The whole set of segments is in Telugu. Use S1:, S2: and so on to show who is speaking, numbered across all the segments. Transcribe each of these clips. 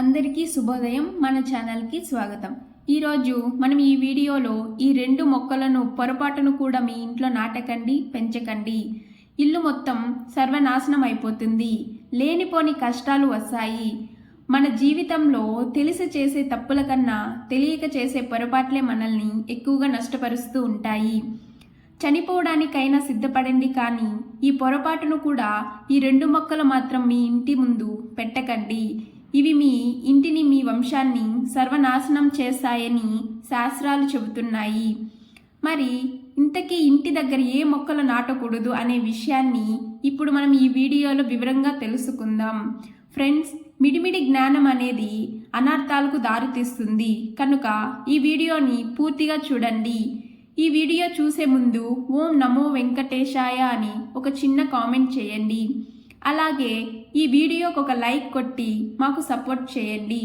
S1: అందరికీ శుభోదయం. మన ఛానల్కి స్వాగతం. ఈరోజు మనం ఈ వీడియోలో ఈ రెండు మొక్కలను పొరపాటును కూడా మీ ఇంట్లో నాటకండి పెంచకండి. ఇల్లు మొత్తం సర్వనాశనం అయిపోతుంది. లేనిపోని కష్టాలు వస్తాయి. మన జీవితంలో తెలిసి చేసే తప్పుల కన్నా తెలియక చేసే పొరపాట్లే మనల్ని ఎక్కువగా నష్టపరుస్తూ ఉంటాయి. చనిపోవడానికైనా సిద్ధపడండి కానీ ఈ పొరపాటును కూడా ఈ రెండు మొక్కలు మాత్రం మీ ఇంటి ముందు పెట్టకండి. ఇవి మీ ఇంటిని మీ వంశాన్ని సర్వనాశనం చేస్తాయని శాస్త్రాలు చెబుతున్నాయి. మరి ఇంతకీ ఇంటి దగ్గర ఏ మొక్కలు నాటకూడదు అనే విషయాన్ని ఇప్పుడు మనం ఈ వీడియోలో వివరంగా తెలుసుకుందాం. ఫ్రెండ్స్ మిడిమిడి జ్ఞానం అనేది అనర్థాలకు దారితీస్తుంది. కనుక ఈ వీడియోని పూర్తిగా చూడండి. ఈ వీడియో చూసే ముందు ఓం నమో వెంకటేశాయ అని ఒక చిన్న కామెంట్ చేయండి. అలాగే ఈ వీడియోకి ఒక లైక్ కొట్టి మాకు సపోర్ట్ చేయండి.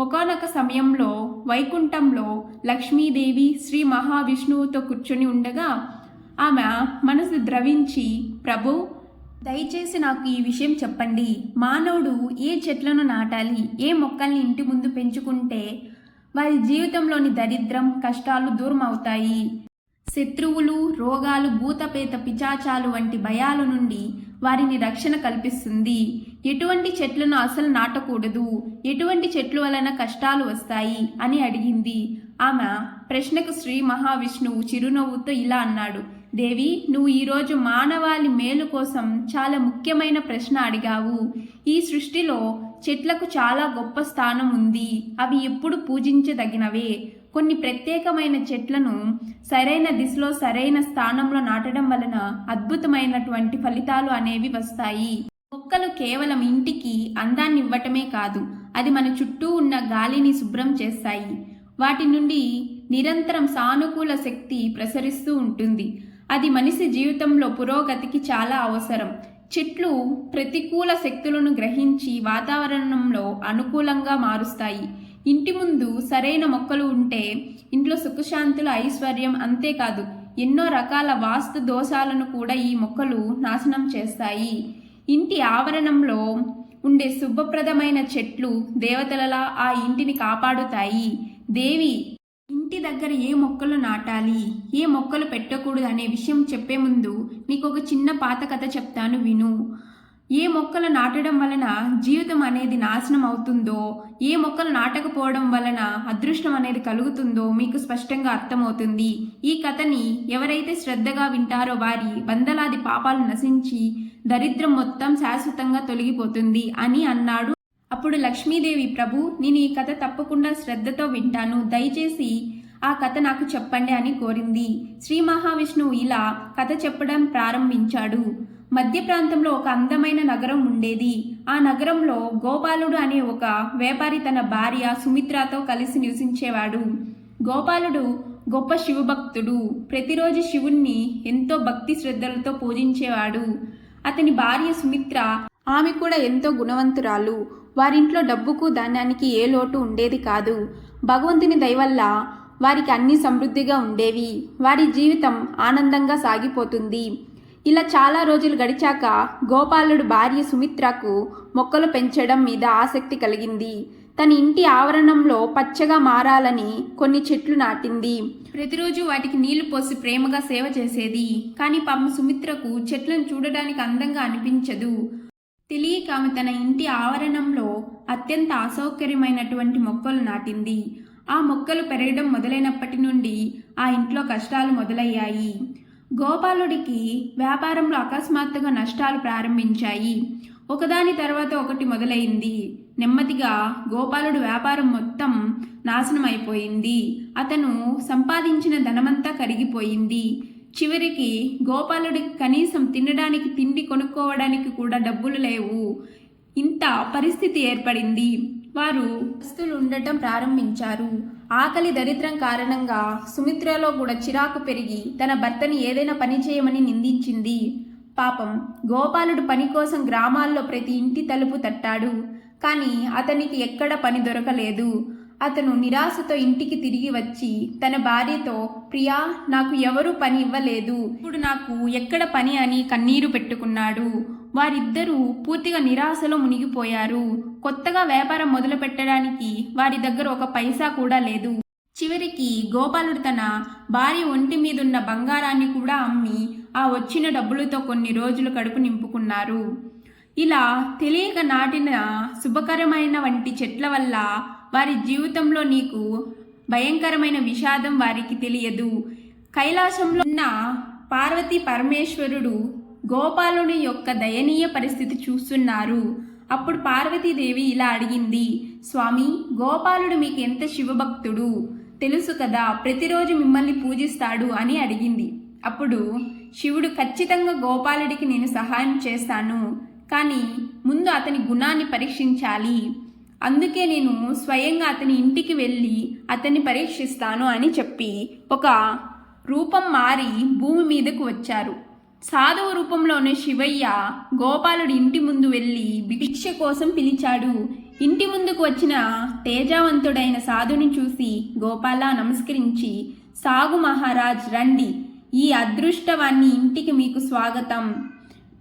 S1: ఒకనొక సమయంలో వైకుంఠంలో లక్ష్మీదేవి శ్రీ మహావిష్ణువుతో కూర్చొని ఉండగా ఆమె మనసు ద్రవించి ప్రభు దయచేసి నాకు ఈ విషయం చెప్పండి. మానవుడు ఏ చెట్లను నాటాలి? ఏ మొక్కల్ని ఇంటి ముందు పెంచుకుంటే వారి జీవితంలోని దరిద్రం కష్టాలు దూరం అవుతాయి శత్రువులు రోగాలు భూతపేత పిచాచాలు వంటి భయాల నుండి వారిని రక్షణ కల్పిస్తుంది. ఎటువంటి చెట్లను అసలు నాటకూడదు. ఎటువంటి చెట్లు వలన కష్టాలు వస్తాయి? అని అడిగింది. ఆమె ప్రశ్నకు శ్రీ మహావిష్ణువు చిరునవ్వుతో ఇలా అన్నాడు. దేవి నువ్వు ఈరోజు మానవాళి మేలు కోసం చాలా ముఖ్యమైన ప్రశ్న అడిగావు. ఈ సృష్టిలో చెట్లకు చాలా గొప్ప స్థానం ఉంది. అవి ఎప్పుడు పూజించదగినవే? కొన్ని ప్రత్యేకమైన చెట్లను సరైన దిశలో సరైన స్థానంలో నాటడం వలన అద్భుతమైనటువంటి ఫలితాలు అనేవి వస్తాయి. మొక్కలు కేవలం ఇంటికి అందాన్ని ఇవ్వటమే కాదు అది మన చుట్టూ ఉన్న గాలిని శుభ్రం చేస్తాయి. వాటి నుండి నిరంతరం సానుకూల శక్తి ప్రసరిస్తూ ఉంటుంది. అది మనిషి జీవితంలో పురోగతికి చాలా అవసరం. చెట్లు ప్రతికూల శక్తులను గ్రహించి వాతావరణంలో అనుకూలంగా మారుస్తాయి. ఇంటి ముందు సరైన మొక్కలు ఉంటే ఇంట్లో సుఖశాంతులు ఐశ్వర్యం అంతేకాదు. ఎన్నో రకాల వాస్తు దోషాలను కూడా ఈ మొక్కలు నాశనం చేస్తాయి. ఇంటి ఆవరణంలో ఉండే శుభప్రదమైన చెట్లు దేవతలలా ఆ ఇంటిని కాపాడుతాయి. దేవి ఇంటి దగ్గర ఏ మొక్కలు నాటాలి? ఏ మొక్కలు పెట్టకూడదు అనే విషయం చెప్పే ముందు నీకు ఒక చిన్న పాత కథ చెప్తాను విను. ఏ మొక్కలు నాటడం వలన జీవితం అనేది నాశనం అవుతుందో ఏ మొక్కలు నాటకపోవడం వలన అదృష్టం అనేది కలుగుతుందో మీకు స్పష్టంగా అర్థమవుతుంది. ఈ కథని ఎవరైతే శ్రద్ధగా వింటారో వారి వందలాది పాపాలు నశించి దరిద్రం మొత్తం శాశ్వతంగా తొలగిపోతుంది అని అన్నాడు. అప్పుడు లక్ష్మీదేవి ప్రభు నేను ఈ కథ తప్పకుండా శ్రద్ధతో వింటాను. దయచేసి ఆ కథ నాకు చెప్పండి అని కోరింది. శ్రీ మహావిష్ణువు ఇలా కథ చెప్పడం ప్రారంభించాడు. మధ్య ప్రాంతంలో ఒక అందమైన నగరం ఉండేది. ఆ నగరంలో గోపాలుడు అనే ఒక వ్యాపారి తన భార్య సుమిత్రతో కలిసి నివసించేవాడు. గోపాలుడు గొప్ప శివభక్తుడు. ప్రతిరోజు శివుణ్ణి ఎంతో భక్తి శ్రద్ధలతో పూజించేవాడు. అతని భార్య సుమిత్ర ఆమె కూడా ఎంతో గుణవంతురాలు. వారింట్లో డబ్బుకు ధాన్యానికి ఏ లోటు ఉండేది కాదు. భగవంతుని దయవల్ల వారికి అన్ని సమృద్ధిగా ఉండేవి. వారి జీవితం ఆనందంగా సాగిపోతుంది. ఇలా చాలా రోజులు గడిచాక గోపాలుడు భార్య సుమిత్రకు మొక్కలు పెంచడం మీద ఆసక్తి కలిగింది. తన ఇంటి ఆవరణంలో పచ్చగా మారాలని కొన్ని చెట్లు నాటింది. ప్రతిరోజు వాటికి నీళ్ళు పోసి ప్రేమగా సేవ చేసేది. కానీ పాపం సుమిత్రకు చెట్లను చూడడానికి అందంగా అనిపించదు. తెలియక ఆమె తన ఇంటి ఆవరణంలో అత్యంత అసౌకర్యమైనటువంటి మొక్కలు నాటింది. ఆ మొక్కలు పెరగడం మొదలైనప్పటి నుండి ఆ ఇంట్లో కష్టాలు మొదలయ్యాయి. గోపాలుడికి వ్యాపారంలో అకస్మాత్తుగా నష్టాలు ప్రారంభించాయి. ఒకదాని తర్వాత ఒకటి మొదలైంది. నెమ్మదిగా గోపాలుడు వ్యాపారం మొత్తం నాశనం అయిపోయింది అతను సంపాదించిన ధనమంతా కరిగిపోయింది. చివరికి గోపాలుడికి కనీసం తినడానికి తిండి కొనుక్కోవడానికి కూడా డబ్బులు లేవు. ఇంత పరిస్థితి ఏర్పడింది. వారు వస్తువులు ఉండటం ప్రారంభించారు. ఆకలి దరిద్రం కారణంగా సుమిత్రలో కూడా చిరాకు పెరిగి తన భర్తని ఏదైనా పని చేయమని నిందించింది. పాపం గోపాలుడు పని కోసం గ్రామాల్లో ప్రతి ఇంటి తలుపు తట్టాడు. కానీ అతనికి ఎక్కడ పని దొరకలేదు. అతను నిరాశతో ఇంటికి తిరిగి వచ్చి తన భార్యతో ప్రియా నాకు ఎవరూ పని ఇవ్వలేదు. ఇప్పుడు నాకు ఎక్కడ పని అని కన్నీరు పెట్టుకున్నాడు. వారిద్దరూ పూర్తిగా నిరాశలో మునిగిపోయారు. కొత్తగా వ్యాపారం మొదలు పెట్టడానికి వారి దగ్గర ఒక పైసా కూడా లేదు. చివరికి గోపాలుడు తన భార్య ఒంటి మీదున్న బంగారాన్ని కూడా అమ్మి ఆ వచ్చిన డబ్బులతో కొన్ని రోజులు కడుపు నింపుకున్నారు. ఇలా తెలియక నాటిన శుభకరమైన వంటి చెట్ల వల్ల వారి జీవితంలో నీకు భయంకరమైన విషాదం వారికి తెలియదు. కైలాసంలో ఉన్న పార్వతీ పరమేశ్వరుడు గోపాలుని యొక్క దయనీయ పరిస్థితి చూస్తున్నారు. అప్పుడు పార్వతీదేవి ఇలా అడిగింది స్వామి గోపాలుడు మీకు ఎంత శివభక్తుడు? తెలుసు కదా ప్రతిరోజు మిమ్మల్ని పూజిస్తాడు అని అడిగింది. అప్పుడు శివుడు ఖచ్చితంగా గోపాలుడికి నేను సహాయం చేస్తాను కానీ ముందు అతని గుణాన్ని పరీక్షించాలి. అందుకే నేను స్వయంగా అతని ఇంటికి వెళ్ళి అతన్ని పరీక్షిస్తాను అని చెప్పి ఒక రూపం మారి భూమి మీదకు వచ్చారు. సాధువు రూపంలోని శివయ్య గోపాలుడి ఇంటి ముందు వెళ్ళి భిక్ష కోసం పిలిచాడు. ఇంటి ముందుకు వచ్చిన తేజావంతుడైన సాధుని చూసి గోపాల నమస్కరించి సాగు మహారాజ్ రండి. ఈ అదృష్టవాన్ని ఇంటికి మీకు స్వాగతం.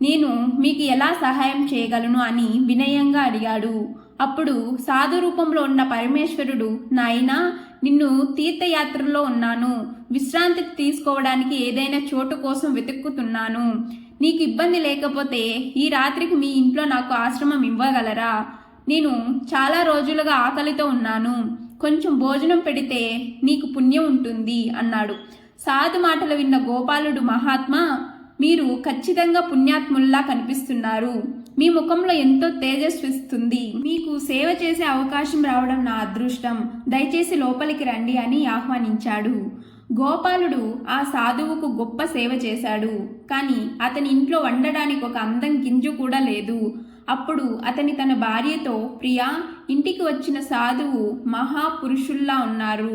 S1: నేను మీకు ఎలా సహాయం చేయగలను? అని వినయంగా అడిగాడు. అప్పుడు సాధు రూపంలో ఉన్న పరమేశ్వరుడు నాయనా నిన్ను తీర్థయాత్రలో ఉన్నాను. విశ్రాంతి తీసుకోవడానికి ఏదైనా చోటు కోసం వెతుక్కుతున్నాను. నీకు ఇబ్బంది లేకపోతే ఈ రాత్రికి మీ ఇంట్లో నాకు ఆశ్రమం ఇవ్వగలరా? నేను చాలా రోజులుగా ఆకలితో ఉన్నాను. కొంచెం భోజనం పెడితే నీకు పుణ్యం ఉంటుంది అన్నాడు. సాధు మాటలు విన్న గోపాలుడు మహాత్మా మీరు ఖచ్చితంగా పుణ్యాత్ముల్లా కనిపిస్తున్నారు. మీ ముఖంలో ఎంతో తేజస్విస్తుంది మీకు సేవ చేసే అవకాశం రావడం నా అదృష్టం. దయచేసి లోపలికి రండి అని ఆహ్వానించాడు. గోపాలుడు ఆ సాధువుకు గొప్ప సేవ చేశాడు. కానీ అతని ఇంట్లో వండడానికి ఒక అందం గింజు కూడా లేదు. అప్పుడు అతని తన భార్యతో ప్రియా ఇంటికి వచ్చిన సాధువు మహాపురుషుల్లా ఉన్నారు.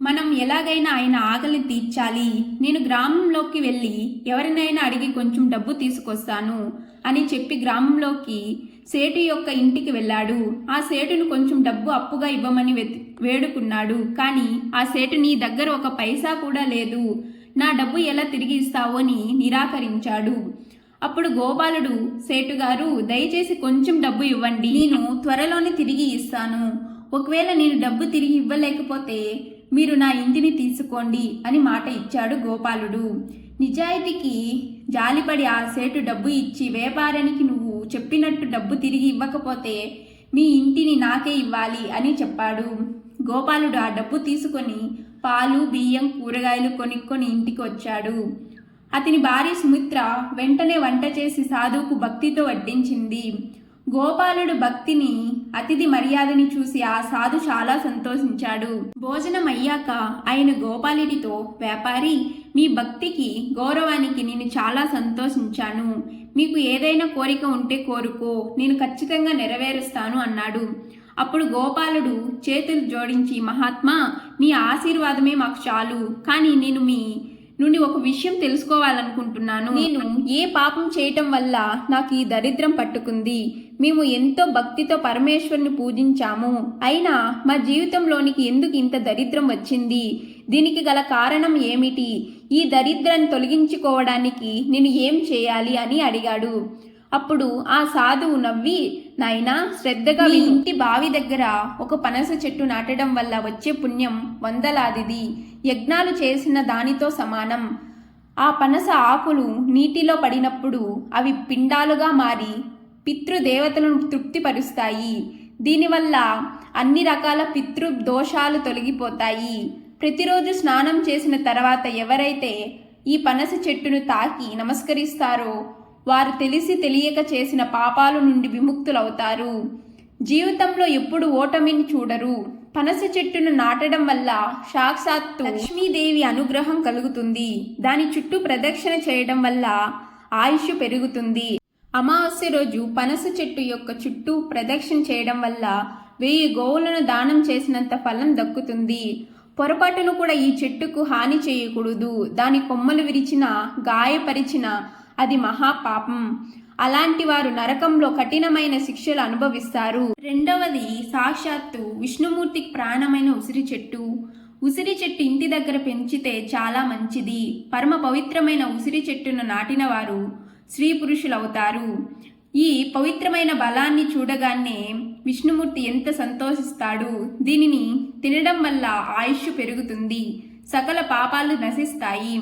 S1: మనం ఎలాగైనా ఆయన ఆకలి తీర్చాలి. నేను గ్రామంలోకి వెళ్ళి ఎవరినైనా అడిగి కొంచెం డబ్బు తీసుకొస్తాను. అని చెప్పి గ్రామంలోకి సేటు యొక్క ఇంటికి వెళ్ళాడు. ఆ సేటును కొంచెం డబ్బు అప్పుగా ఇవ్వమని వేడుకున్నాడు. కానీ ఆ సేటు నీ దగ్గర ఒక పైసా కూడా లేదు. నా డబ్బు ఎలా తిరిగి ఇస్తావో అని నిరాకరించాడు. అప్పుడు గోపాలుడు సేటు గారు దయచేసి కొంచెం డబ్బు ఇవ్వండి. నేను త్వరలోనే తిరిగి ఇస్తాను. ఒకవేళ నేను డబ్బు తిరిగి ఇవ్వలేకపోతే మీరు నా ఇంటిని తీసుకోండి అని మాట ఇచ్చాడు గోపాలుడు. నిజాయితీకి జాలిపడి ఆ సేటు డబ్బు ఇచ్చి వ్యాపారానికి నువ్వు చెప్పినట్టు డబ్బు తిరిగి ఇవ్వకపోతే మీ ఇంటిని నాకే ఇవ్వాలి అని చెప్పాడు. గోపాలుడు ఆ డబ్బు తీసుకొని పాలు బియ్యం కూరగాయలు కొనుక్కొని ఇంటికి వచ్చాడు. అతని భార్య సుమిత్ర వెంటనే వంట చేసి సాధువుకు భక్తితో వడ్డించింది. గోపాలుడు భక్తిని అతిథి మర్యాదని చూసి ఆ సాధు చాలా సంతోషించాడు. భోజనం అయ్యాక ఆయన గోపాలుడితో వ్యాపారి మీ భక్తికి గౌరవానికి నేను చాలా సంతోషించాను. మీకు ఏదైనా కోరిక ఉంటే కోరుకో నేను ఖచ్చితంగా నెరవేరుస్తాను అన్నాడు. అప్పుడు గోపాలుడు చేతులు జోడించి మహాత్మా మీ ఆశీర్వాదమే మాకు చాలు. కానీ నేను మీ నుండి ఒక విషయం తెలుసుకోవాలనుకుంటున్నాను. నేను ఏ పాపం చేయటం వల్ల నాకు ఈ దరిద్రం పట్టుకుంది? మేము ఎంతో భక్తితో పరమేశ్వరుని పూజించాము. అయినా మా జీవితంలోనికి ఎందుకు ఇంత దరిద్రం వచ్చింది? దీనికి గల కారణం ఏమిటి? ఈ దరిద్రాన్ని తొలగించుకోవడానికి నేను ఏం చేయాలి అని అడిగాడు. అప్పుడు ఆ సాధువు నవ్వి నాయనా శ్రద్ధగా ఇంటి బావి దగ్గర ఒక పనస చెట్టు నాటడం వల్ల వచ్చే పుణ్యం వందలాదిది. యజ్ఞాలు చేసిన దానితో సమానం. ఆ పనస ఆకులు నీటిలో పడినప్పుడు అవి పిండాలుగా మారి పితృదేవతలను తృప్తిపరుస్తాయి. దీనివల్ల అన్ని రకాల పితృ దోషాలు తొలగిపోతాయి. ప్రతిరోజు స్నానం చేసిన తర్వాత ఎవరైతే ఈ పనస చెట్టును తాకి నమస్కరిస్తారో వారు తెలిసి తెలియక చేసిన పాపాల నుండి విముక్తులవుతారు. జీవితంలో ఎప్పుడు ఓటమిని చూడరు. పనస చెట్టును నాటడం వల్ల సాక్షాత్తు లక్ష్మీదేవి అనుగ్రహం కలుగుతుంది. దాని చుట్టూ ప్రదక్షిణ చేయడం వల్ల ఆయుష్ పెరుగుతుంది. అమావాస్య రోజు పనస చెట్టు యొక్క చుట్టూ ప్రదక్షిణ చేయడం వల్ల వెయ్యి గోవులను దానం చేసినంత ఫలం దక్కుతుంది. పొరపాటును కూడా ఈ చెట్టుకు హాని చేయకూడదు. దాని కొమ్మలు విరిచిన గాయపరిచిన అది మహాపాపం. అలాంటి వారు నరకంలో కఠినమైన శిక్షలు అనుభవిస్తారు. రెండవది సాక్షాత్తు విష్ణుమూర్తికి ప్రాణమైన ఉసిరి చెట్టు. ఉసిరి చెట్టు ఇంటి దగ్గర పెంచితే చాలా మంచిది. పరమ పవిత్రమైన ఉసిరి చెట్టును నాటిన వారు స్త్రీ పురుషులవుతారు. ఈ పవిత్రమైన బలాన్ని చూడగానే విష్ణుమూర్తి ఎంత సంతోషిస్తాడు. దీనిని తినడం వల్ల ఆయుష్ పెరుగుతుంది. సకల పాపాలు నశిస్తాయి.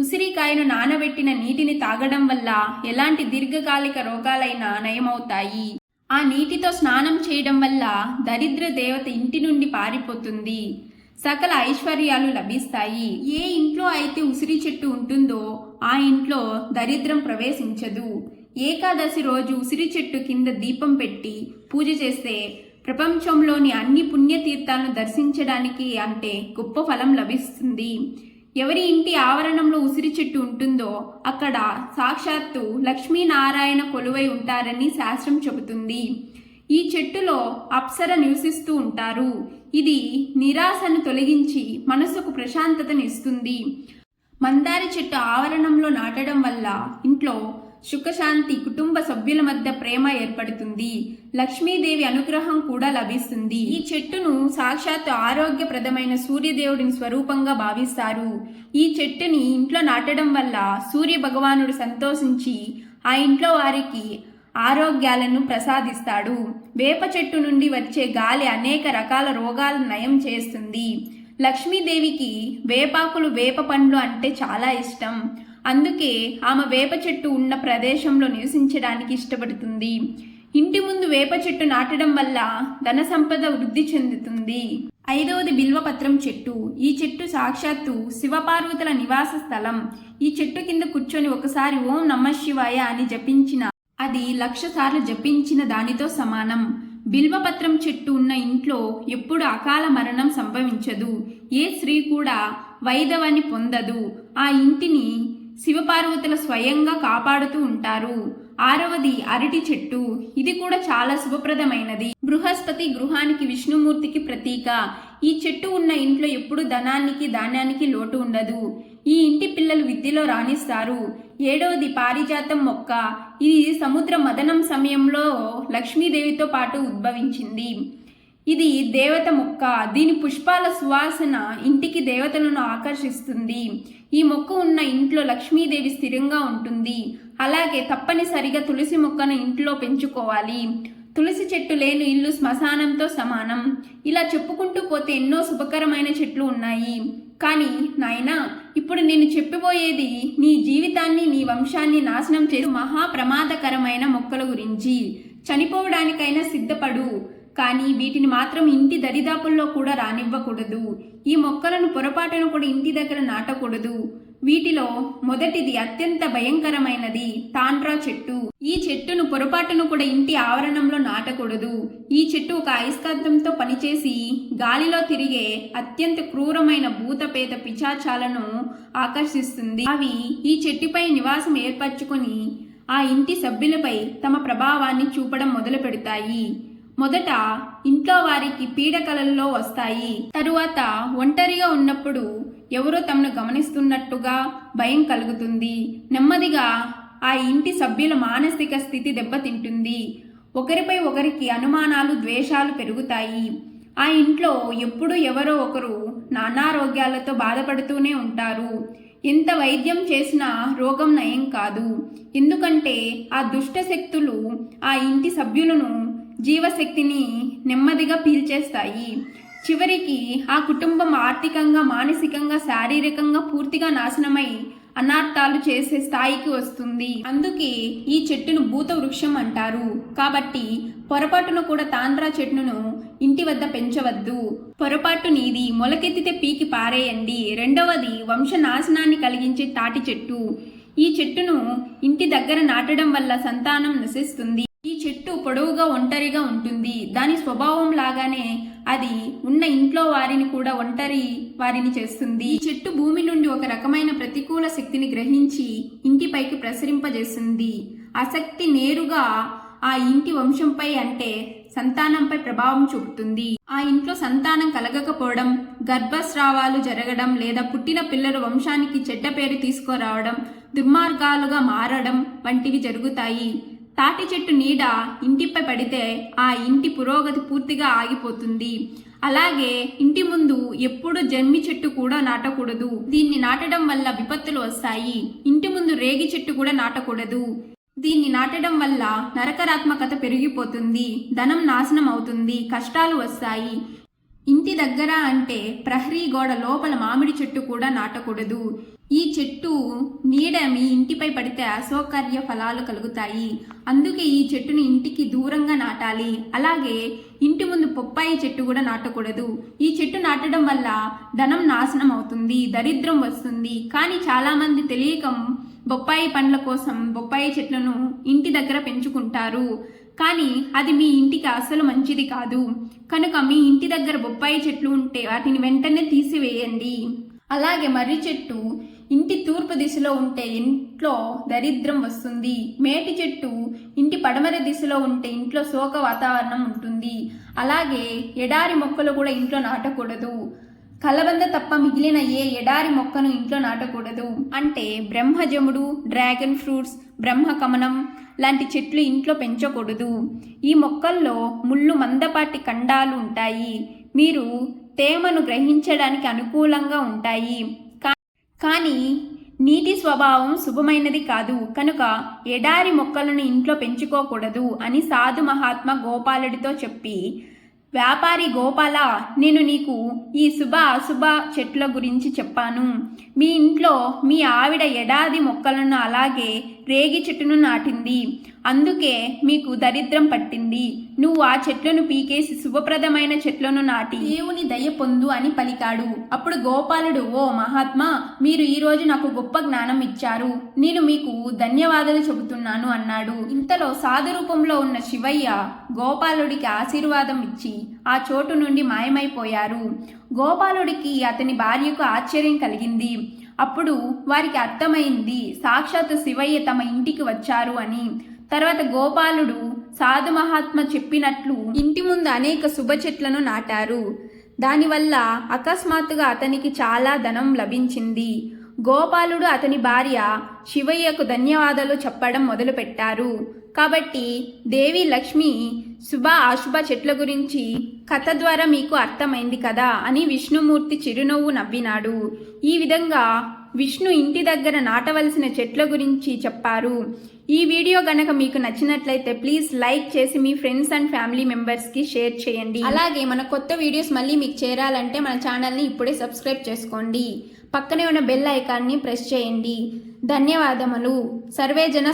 S1: ఉసిరికాయను నానబెట్టిన నీటిని తాగడం వల్ల ఎలాంటి దీర్ఘకాలిక రోగాలైనా నయమవుతాయి. ఆ నీటితో స్నానం చేయడం వల్ల దరిద్ర దేవత ఇంటి నుండి పారిపోతుంది. సకల ఐశ్వర్యాలు లభిస్తాయి. ఏ ఇంట్లో అయితే ఉసిరి చెట్టు ఉంటుందో ఆ ఇంట్లో దరిద్రం ప్రవేశించదు. ఏకాదశి రోజు ఉసిరి చెట్టు కింద దీపం పెట్టి పూజ చేస్తే ప్రపంచంలోని అన్ని పుణ్యతీర్థాలను దర్శించడానికి అంటే గొప్ప ఫలం లభిస్తుంది. ఎవరి ఇంటి ఆవరణంలో ఉసిరి చెట్టు ఉంటుందో అక్కడ సాక్షాత్తు లక్ష్మీనారాయణ కొలువై ఉంటారని శాస్త్రం చెబుతుంది. ఈ చెట్టులో అప్సర నివసిస్తూ ఉంటారు. ఇది నిరాశను తొలగించి మనసుకు ప్రశాంతతను ఇస్తుంది. మందారి చెట్టు ఆవరణంలో నాటడం వల్ల ఇంట్లో సుఖశాంతి కుటుంబ సభ్యుల మధ్య ప్రేమ ఏర్పడుతుంది. లక్ష్మీదేవి అనుగ్రహం కూడా లభిస్తుంది. ఈ చెట్టును సాక్షాత్ ఆరోగ్యప్రదమైన సూర్యదేవుడిని స్వరూపంగా భావిస్తారు. ఈ చెట్టుని ఇంట్లో నాటడం వల్ల సూర్య భగవానుడు సంతోషించి ఆ ఇంట్లో వారికి ఆరోగ్యాలను ప్రసాదిస్తాడు. వేప చెట్టు నుండి వచ్చే గాలి అనేక రకాల రోగాలను నయం చేస్తుంది. లక్ష్మీదేవికి వేపాకులు వేప పండ్లు అంటే చాలా ఇష్టం. అందుకే ఆమె వేప చెట్టు ఉన్న ప్రదేశంలో నివసించడానికి ఇష్టపడుతుంది. ఇంటి ముందు వేప చెట్టు నాటడం వల్ల ధన సంపద వృద్ధి చెందుతుంది. ఐదవది బిల్వపత్రం చెట్టు. ఈ చెట్టు సాక్షాత్తు శివపార్వతుల నివాస స్థలం. ఈ చెట్టు కింద కూర్చొని ఒకసారి ఓం నమ శివాయ అని జపించిన అది లక్ష సార్లు జపించిన దానితో సమానం. బిల్వపత్రం చెట్టు ఉన్న ఇంట్లో ఎప్పుడు అకాల మరణం సంభవించదు. ఏ స్త్రీ కూడా వైదవని పొందదు. ఆ ఇంటిని శివపార్వతుల స్వయంగా కాపాడుతూ ఉంటారు. ఆరవది అరటి చెట్టు. ఇది కూడా చాలా శుభప్రదమైనది. బృహస్పతి గృహానికి విష్ణుమూర్తికి ప్రతీక. ఈ చెట్టు ఉన్న ఇంట్లో ఎప్పుడు ధనానికి ధాన్యానికి లోటు ఉండదు. ఈ ఇంటి పిల్లలు విద్యలో రాణిస్తారు. ఏడవది పారిజాతం మొక్క. ఇది సముద్ర మదనం సమయంలో లక్ష్మీదేవితో పాటు ఉద్భవించింది. ఇది దేవత మొక్క. దీని పుష్పాల సువాసన ఇంటికి దేవతలను ఆకర్షిస్తుంది. ఈ మొక్క ఉన్న ఇంట్లో లక్ష్మీదేవి స్థిరంగా ఉంటుంది. అలాగే తప్పనిసరిగా తులసి మొక్కను ఇంట్లో పెంచుకోవాలి. తులసి చెట్టు లేని ఇల్లు శ్మశానంతో సమానం. ఇలా చెప్పుకుంటూ పోతే ఎన్నో శుభకరమైన చెట్లు ఉన్నాయి. కానీ నాయనా ఇప్పుడు నేను చెప్పబోయేది నీ జీవితాన్ని నీ వంశాన్ని నాశనం చేసే మహా ప్రమాదకరమైన మొక్కల గురించి. చనిపోవడానికైనా సిద్ధపడు కానీ వీటిని మాత్రం ఇంటి దరిదాపుల్లో కూడా రానివ్వకూడదు. ఈ మొక్కలను పొరపాటును కూడా ఇంటి దగ్గర నాటకూడదు. వీటిలో మొదటిది అత్యంత భయంకరమైనది తాండ్రా చెట్టు. ఈ చెట్టును పొరపాటును కూడా ఇంటి ఆవరణంలో నాటకూడదు. ఈ చెట్టు ఒక అయస్కాంతంతో పనిచేసి గాలిలో తిరిగే అత్యంత క్రూరమైన భూతపేత పిచాచాలను ఆకర్షిస్తుంది. అవి ఈ చెట్టుపై నివాసం ఏర్పరచుకొని ఆ ఇంటి సభ్యులపై తమ ప్రభావాన్ని చూపడం మొదలు పెడతాయి మొదట ఇంట్లో వారికి పీడకలల్లో వస్తాయి. తరువాత ఒంటరిగా ఉన్నప్పుడు ఎవరో తమను గమనిస్తున్నట్టుగా భయం కలుగుతుంది. నెమ్మదిగా ఆ ఇంటి సభ్యుల మానసిక స్థితి దెబ్బతింటుంది. ఒకరిపై ఒకరికి అనుమానాలు ద్వేషాలు పెరుగుతాయి. ఆ ఇంట్లో ఎప్పుడూ ఎవరో ఒకరు నానారోగ్యాలతో బాధపడుతూనే ఉంటారు. ఎంత వైద్యం చేసినా రోగం నయం కాదు. ఎందుకంటే ఆ దుష్ట శక్తులు ఆ ఇంటి సభ్యులను జీవశక్తిని నెమ్మదిగా పీల్చేస్తాయి. చివరికి ఆ కుటుంబం ఆర్థికంగా మానసికంగా శారీరకంగా పూర్తిగా నాశనమై అనార్థాలు చేసే స్థాయికి వస్తుంది. అందుకే ఈ చెట్టును భూత వృక్షం అంటారు. కాబట్టి పొరపాటును కూడా తాండ్రా చెట్టును ఇంటి వద్ద పెంచవద్దు. పొరపాటు నీది మొలకెత్తితే పీకి పారేయండి. రెండవది వంశనాశనాన్ని కలిగించే తాటి చెట్టు. ఈ చెట్టును ఇంటి దగ్గర నాటడం వల్ల సంతానం నశిస్తుంది. ఈ చెట్టు పొడవుగా ఒంటరిగా ఉంటుంది. దాని స్వభావం లాగానే అది ఉన్న ఇంట్లో వారిని కూడా ఒంటరి వారిని చేస్తుంది. ఈ చెట్టు భూమి నుండి ఒక రకమైన ప్రతికూల శక్తిని గ్రహించి ఇంటిపైకి ప్రసరింపజేస్తుంది. ఆ శక్తి నేరుగా ఆ ఇంటి వంశంపై అంటే సంతానంపై ప్రభావం చూపుతుంది. ఆ ఇంట్లో సంతానం కలగకపోవడం గర్భస్రావాలు జరగడం లేదా పుట్టిన పిల్లలు వంశానికి చెడ్డ పేరు తీసుకురావడం దుర్మార్గాలుగా మారడం వంటివి జరుగుతాయి. తాటి చెట్టు నీడ ఇంటిపై పడితే ఆ ఇంటి పురోగతి పూర్తిగా ఆగిపోతుంది. అలాగే ఇంటి ముందు ఎప్పుడు జమ్మి చెట్టు కూడా నాటకూడదు. దీన్ని నాటడం వల్ల విపత్తులు వస్తాయి. ఇంటి ముందు రేగి చెట్టు కూడా నాటకూడదు. దీన్ని నాటడం వల్ల నరకరాత్మకత పెరిగిపోతుంది. ధనం నాశనం అవుతుంది. కష్టాలు వస్తాయి. ఇంటి దగ్గర అంటే ప్రహరీ గోడ లోపల మామిడి చెట్టు కూడా నాటకూడదు. ఈ చెట్టు నీడ మీ ఇంటిపై పడితే అసౌకర్య ఫలాలు కలుగుతాయి. అందుకే ఈ చెట్టును ఇంటికి దూరంగా నాటాలి. అలాగే ఇంటి ముందు పొప్పాయి చెట్టు కూడా నాటకూడదు. ఈ చెట్టు నాటడం వల్ల ధనం నాశనం అవుతుంది దరిద్రం వస్తుంది. కానీ చాలామంది తెలియక బొప్పాయి పండ్ల కోసం బొప్పాయి చెట్లను ఇంటి దగ్గర పెంచుకుంటారు. కానీ అది మీ ఇంటికి అసలు మంచిది కాదు. కనుక మీ ఇంటి దగ్గర బొప్పాయి చెట్లు ఉంటే వాటిని వెంటనే తీసివేయండి. అలాగే మర్రి చెట్టు ఇంటి తూర్పు దిశలో ఉంటే ఇంట్లో దరిద్రం వస్తుంది. మేటి చెట్టు ఇంటి పడమర దిశలో ఉంటే ఇంట్లో శోక వాతావరణం ఉంటుంది. అలాగే ఎడారి మొక్కలు కూడా ఇంట్లో నాటకూడదు. కలబంద తప్ప మిగిలిన ఏ ఎడారి మొక్కను ఇంట్లో నాటకూడదు. అంటే బ్రహ్మజముడు డ్రాగన్ ఫ్రూట్స్ బ్రహ్మకమనం లాంటి చెట్లు ఇంట్లో పెంచకూడదు. ఈ మొక్కల్లో ముళ్ళు మందపాటి కండాలు ఉంటాయి. మీరు తేమను గ్రహించడానికి అనుకూలంగా ఉంటాయి. కా- కానీ నీటి స్వభావం శుభమైనది కాదు. కనుక ఎడారి మొక్కలను ఇంట్లో పెంచుకోకూడదు అని సాధు మహాత్మ గోపాలుడితో చెప్పి వ్యాపారి గోపాల నేను నీకు ఈ శుభ అశుభ చెట్ల గురించి చెప్పాను. మీ ఇంట్లో మీ ఆవిడ ఎడాది మొక్కలను అలాగే రేగి చెట్టును నాటింది. అందుకే మీకు దరిద్రం పట్టింది. నువ్వు ఆ చెట్లను పీకేసి శుభప్రదమైన చెట్లను నాటి దేవుని దయ పొందు అని పలికాడు. అప్పుడు గోపాలుడు ఓ మహాత్మా మీరు ఈ రోజు నాకు గొప్ప జ్ఞానం ఇచ్చారు. నేను మీకు ధన్యవాదాలు చెబుతున్నాను అన్నాడు. ఇంతలో సాధు రూపంలో ఉన్న శివయ్య గోపాలుడికి ఆశీర్వాదం ఇచ్చి ఆ చోటు నుండి మాయమైపోయారు. గోపాలుడికి అతని భార్యకు ఆశ్చర్యం కలిగింది. అప్పుడు వారికి అర్థమైంది సాక్షాత్ శివయ్య తమ ఇంటికి వచ్చారు అని. తర్వాత గోపాలుడు సాధు మహాత్మ చెప్పినట్లు ఇంటి ముందు అనేక శుభ చెట్లను నాటారు. దానివల్ల అకస్మాత్తుగా అతనికి చాలా ధనం లభించింది. గోపాలుడు అతని భార్య శివయ్యకు ధన్యవాదాలు చెప్పడం మొదలుపెట్టారు. కాబట్టి దేవి లక్ష్మి శుభ అశుభ చెట్ల గురించి కథ ద్వారా మీకు అర్థమైంది కదా అని విష్ణుమూర్తి చిరునవ్వు నవ్వినాడు. ఈ విధంగా విష్ణు ఇంటి దగ్గర నాటవలసిన చెట్ల గురించి చెప్పారు. ఈ వీడియో గనక మీకు నచ్చినట్లయితే ప్లీజ్ లైక్ చేసి మీ ఫ్రెండ్స్ అండ్ ఫ్యామిలీ మెంబర్స్కి షేర్ చేయండి. అలాగే మన కొత్త వీడియోస్ మళ్ళీ మీకు చేరాలంటే మన ఛానల్ని ఇప్పుడే సబ్స్క్రైబ్ చేసుకోండి. పక్కనే ఉన్న బెల్ ఐకాన్ని ప్రెస్ చేయండి. ధన్యవాదములు. సర్వే జన